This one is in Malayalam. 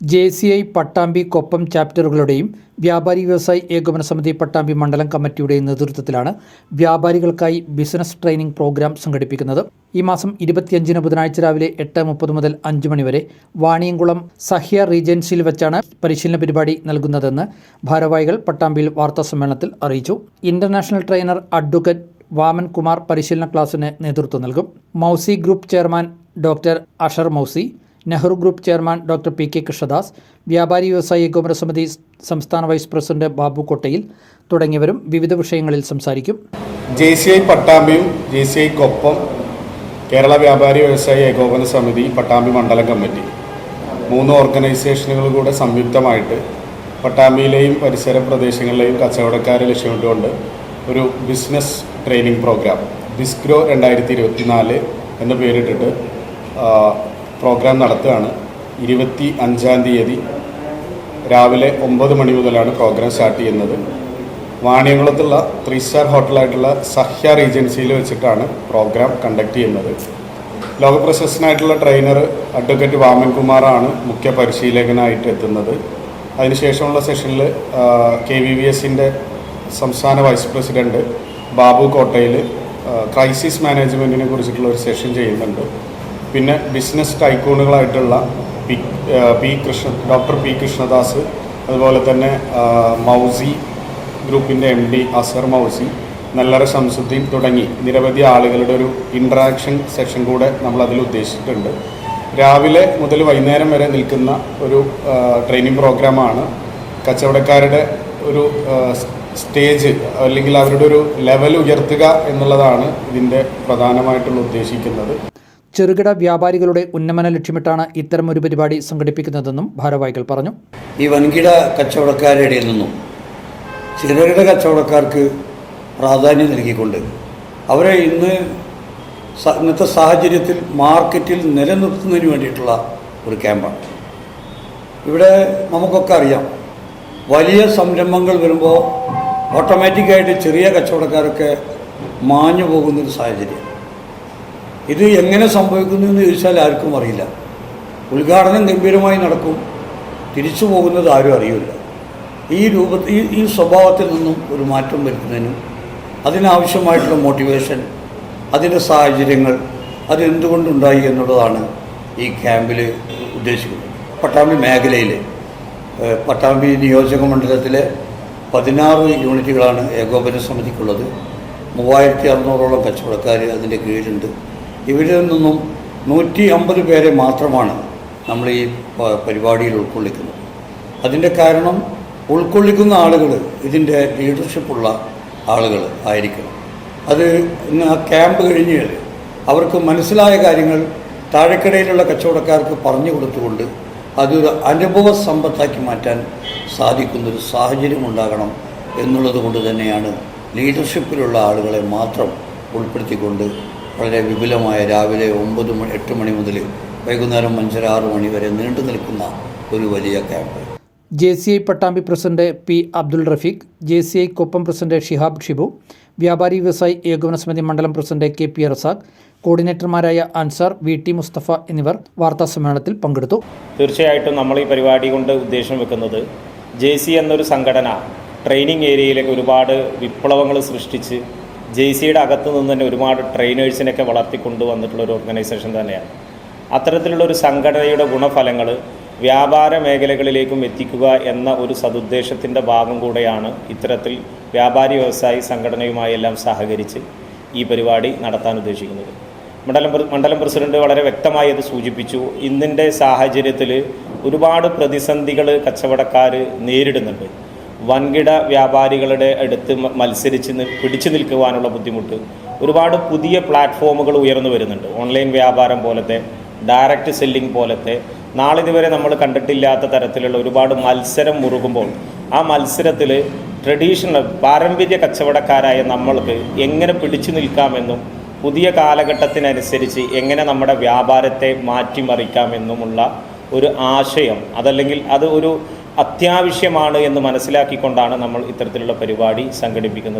J C I Pattambi Koppam ചാപ്റ്ററുകളുടെയും വ്യാപാരി വ്യവസായി ഏകോപന സമിതി പട്ടാമ്പി മണ്ഡലം കമ്മിറ്റിയുടെയും നേതൃത്വത്തിലാണ് വ്യാപാരികൾക്കായി ബിസിനസ് ട്രെയിനിംഗ് പ്രോഗ്രാം സംഘടിപ്പിക്കുന്നത്. ഈ മാസം ഇരുപത്തിയഞ്ചിന് ബുധനാഴ്ച രാവിലെ എട്ട് മുപ്പത് മുതൽ അഞ്ച് മണിവരെ വാണിയംകുളം സഹ്യ റീജൻസിയിൽ വെച്ചാണ് പരിശീലന പരിപാടി നൽകുന്നതെന്ന് ഭാരവാഹികൾ പട്ടാമ്പിയിൽ വാർത്താ സമ്മേളനത്തിൽ അറിയിച്ചു. International trainer advocate Vaman Kumar പരിശീലന ക്ലാസ്സിന് നേതൃത്വം നൽകും. മൗസി group chairman doctor Ashar മൗസി Nehru group chairman doctor P K Krishnadas വ്യാപാരി വ്യവസായി ഏകോപന സമിതി സംസ്ഥാന വൈസ് പ്രസിഡന്റ് ബാബു കൊട്ടയിൽ തുടങ്ങിയവരും വിവിധ വിഷയങ്ങളിൽ സംസാരിക്കും. ജെ സി ഐ പട്ടാമ്പിയും ജെ സി ഐക്കൊപ്പം കേരള വ്യാപാരി വ്യവസായി ഏകോപന സമിതി പട്ടാമ്പി മണ്ഡലം കമ്മിറ്റി. മൂന്ന് ഓർഗനൈസേഷനുകൾ കൂടെ സംയുക്തമായിട്ട് പട്ടാമ്പിയിലെയും പരിസര പ്രദേശങ്ങളിലെയും കച്ചവടക്കാരെ ലക്ഷ്യമിട്ടുകൊണ്ട് ഒരു ബിസിനസ് ട്രെയിനിങ് പ്രോഗ്രാം ബിസ്ഗ്രോ രണ്ടായിരത്തി ഇരുപത്തിനാല് എന്ന് പേരിട്ടിട്ട് പ്രോഗ്രാം നടത്തുകയാണ്. ഇരുപത്തി അഞ്ചാം തീയതി രാവിലെ ഒമ്പത് മണി മുതലാണ് പ്രോഗ്രാം സ്റ്റാർട്ട് ചെയ്യുന്നത്. വാണിയംകുളത്തുള്ള ത്രീ സ്റ്റാർ ഹോട്ടലായിട്ടുള്ള സഹ്യ റീജൻസിയിൽ വെച്ചിട്ടാണ് പ്രോഗ്രാം കണ്ടക്ട് ചെയ്യുന്നത്. ലോകപ്രശസ്തനായിട്ടുള്ള ട്രെയിനർ അഡ്വക്കേറ്റ് വാമൻകുമാറാണ് മുഖ്യ പരിശീലകനായിട്ട് എത്തുന്നത്. അതിനുശേഷമുള്ള സെഷനിൽ കെ വി വി എസിന്റെ സംസ്ഥാന വൈസ് പ്രസിഡന്റ് ബാബു കോട്ടയിൽ ക്രൈസിസ് മാനേജ്മെന്റിനെ കുറിച്ചിട്ടുള്ള ഒരു സെഷൻ ചെയ്യുന്നുണ്ട്. പിന്നെ business ടൈക്കൂണുകളായിട്ടുള്ള P P Krishna doctor P Krishnadas അതുപോലെ തന്നെ മൗസി ഗ്രൂപ്പിന്റെ എം ഡി അസർ മൗസി നല്ലറ ശംസുദ്ദീൻ തുടങ്ങി നിരവധി ആളുകളുടെ ഒരു ഇൻട്രാക്ഷൻ സെഷൻ കൂടെ നമ്മൾ അതിൽ ഉദ്ദേശിച്ചിട്ടുണ്ട്. രാവിലെ മുതൽ വൈകുന്നേരം വരെ നിൽക്കുന്ന ഒരു ട്രെയിനിങ് പ്രോഗ്രാമാണ് കച്ചവടക്കാരുടെ ഒരു സ്റ്റേജ് അല്ലെങ്കിൽ അവരുടെ ഒരു ലെവൽ ഉയർത്തുക എന്നുള്ളതാണ് ഇതിന്റെ പ്രധാനമായിട്ടുള്ള ഉദ്ദേശിക്കുന്നത്. ചെറുകിട വ്യാപാരികളുടെ ഉന്നമനം ലക്ഷ്യമിട്ടാണ് ഇത്തരം ഒരു പരിപാടി സംഘടിപ്പിക്കുന്നതെന്നും ഭാരവാഹികൾ പറഞ്ഞു. ഈ വൻകിട കച്ചവടക്കാരുടെ നിന്നും ചെറുകിട കച്ചവടക്കാർക്ക് പ്രാധാന്യം നൽകിക്കൊണ്ട് അവരെ ഇന്ന് ഇന്നത്തെ സാഹചര്യത്തിൽ മാർക്കറ്റിൽ നിലനിർത്തുന്നതിന് വേണ്ടിയിട്ടുള്ള ഒരു ക്യാമ്പാണ്. ഇവിടെ നമുക്കൊക്കെ അറിയാം വലിയ സംരംഭങ്ങൾ വരുമ്പോൾ ഓട്ടോമാറ്റിക്കായിട്ട് ചെറിയ കച്ചവടക്കാരൊക്കെ മാഞ്ഞു പോകുന്നൊരു സാഹചര്യം. ഇത് എങ്ങനെ സംഭവിക്കുന്നു എന്ന് ചോദിച്ചാൽ ആർക്കും അറിയില്ല. ഉദ്ഘാടനം ഗംഭീരമായി നടക്കും. തിരിച്ചു പോകുന്നത് ആരും അറിയില്ല. ഈ രൂപ ഈ ഈ സ്വഭാവത്തിൽ നിന്നും ഒരു മാറ്റം വരുത്തുന്നതിനും അതിനാവശ്യമായിട്ടുള്ള മോട്ടിവേഷൻ അതിന്റെ സാഹചര്യങ്ങൾ അതെന്തുകൊണ്ടുണ്ടായി എന്നുള്ളതാണ് ഈ ക്യാമ്പിൽ ഉദ്ദേശിക്കുന്നത്. പട്ടാമ്പി മേഖലയിൽ പട്ടാമ്പി നിയോജക മണ്ഡലത്തിലെ പതിനാറ് യൂണിറ്റുകളാണ് ഏകോപന സമിതിക്കുള്ളത്. മൂവായിരത്തി അറുന്നൂറോളം കച്ചവടക്കാർ അതിന്റെ കീഴിലുണ്ട്. ഇവരിൽ നിന്നും നൂറ്റി അമ്പത് പേരെ മാത്രമാണ് നമ്മൾ ഈ പരിപാടിയിൽ ഉൾക്കൊള്ളിക്കുന്നത്. അതിന്റെ കാരണം ഉൾക്കൊള്ളിക്കുന്ന ആളുകൾ ഇതിന്റെ ലീഡർഷിപ്പുള്ള ആളുകൾ ആയിരിക്കണം. അത് ഇന്ന് ആ ക്യാമ്പ് കഴിഞ്ഞാൽ അവർക്ക് മനസ്സിലായ കാര്യങ്ങൾ താഴെക്കിടയിലുള്ള കച്ചവടക്കാർക്ക് പറഞ്ഞു കൊടുത്തുകൊണ്ട് അതൊരു അനുഭവ സമ്പത്താക്കി മാറ്റാൻ സാധിക്കുന്നൊരു സാഹചര്യം ഉണ്ടാകണം എന്നുള്ളത് കൊണ്ട് തന്നെയാണ് ലീഡർഷിപ്പിലുള്ള ആളുകളെ മാത്രം ഉൾപ്പെടുത്തിക്കൊണ്ട് വളരെ വിപുലമായ രാവിലെ ഒമ്പത് മണി എട്ട് മണി മുതൽ വൈകുന്നേരം അഞ്ചര ആറ് മണി വരെ നീണ്ടു നിൽക്കുന്ന ഒരു വലിയ camp. J C I Pattambi president P Abdul Rafeeq J C I Koppam president Shihab Shibu വ്യാപാരി വ്യവസായി ഏകോപന സമിതി മണ്ഡലം പ്രസിഡന്റ് കെ പി റസാഖ് കോർഡിനേറ്റർമാരായ അൻസാർ വി ടി മുസ്തഫ എന്നിവർ വാർത്താ സമ്മേളനത്തിൽ പങ്കെടുത്തു. തീർച്ചയായിട്ടും നമ്മൾ ഈ പരിപാടി കൊണ്ട് ഉദ്ദേശം വെക്കുന്നത് ജെ സി എന്നൊരു സംഘടന ട്രെയിനിങ് ഏരിയയിലേക്ക് ഒരുപാട് വിപ്ലവങ്ങൾ സൃഷ്ടിച്ച് ജെ സിയുടെ അകത്ത് നിന്ന് തന്നെ ഒരുപാട് ട്രെയിനേഴ്സിനൊക്കെ വളർത്തിക്കൊണ്ടു വന്നിട്ടുള്ള ഒരു ഓർഗനൈസേഷൻ തന്നെയാണ്. അത്തരത്തിലുള്ള ഒരു സംഘടനയുടെ ഗുണഫലങ്ങൾ വ്യാപാര മേഖലകളിലേക്കും എത്തിക്കുക എന്ന ഒരു സതുദ്ദേശത്തിന്റെ ഭാഗം കൂടെയാണ് ഇത്തരത്തിൽ വ്യാപാരി വ്യവസായി സംഘടനയുമായി എല്ലാം സഹകരിച്ച് ഈ പരിപാടി നടത്താൻ ഉദ്ദേശിക്കുന്നത്. മണ്ഡലം മണ്ഡലം പ്രസിഡന്റ് വളരെ വ്യക്തമായി അത് സൂചിപ്പിച്ചു. ഇന്നിന്റെ സാഹചര്യത്തിൽ ഒരുപാട് പ്രതിസന്ധികൾ കച്ചവടക്കാർ നേരിടുന്നുണ്ട്. വൻകിട വ്യാപാരികളുടെ അടുത്ത് മത്സരിച്ച് പിടിച്ചു നിൽക്കുവാനുള്ള ബുദ്ധിമുട്ട് ഒരുപാട് പുതിയ പ്ലാറ്റ്ഫോമുകൾ ഉയർന്നു വരുന്നുണ്ട്. ഓൺലൈൻ വ്യാപാരം പോലത്തെ ഡയറക്റ്റ് സെല്ലിംഗ് പോലത്തെ. നാളിതുവരെ നമ്മൾ കണ്ടിട്ടില്ലാത്ത തരത്തിലുള്ള ഒരുപാട് മത്സരം മുറുകുമ്പോൾ ആ മത്സരത്തിൽ ട്രഡീഷണൽ പാരമ്പര്യ കച്ചവടക്കാരായ നമ്മൾക്ക് എങ്ങനെ പിടിച്ചു നിൽക്കാമെന്നും പുതിയ കാലഘട്ടത്തിനനുസരിച്ച് എങ്ങനെ നമ്മുടെ വ്യാപാരത്തെ മാറ്റിമറിക്കാമെന്നുമുള്ള ഒരു ആശയം അതല്ലെങ്കിൽ അത് ഒരു അത്യാവശ്യമാണ് എന്ന് മനസ്സിലാക്കിക്കൊണ്ടാണ് നമ്മൾ ഇത്തരത്തിലുള്ള പരിപാടി സംഘടിപ്പിക്കുന്നത്.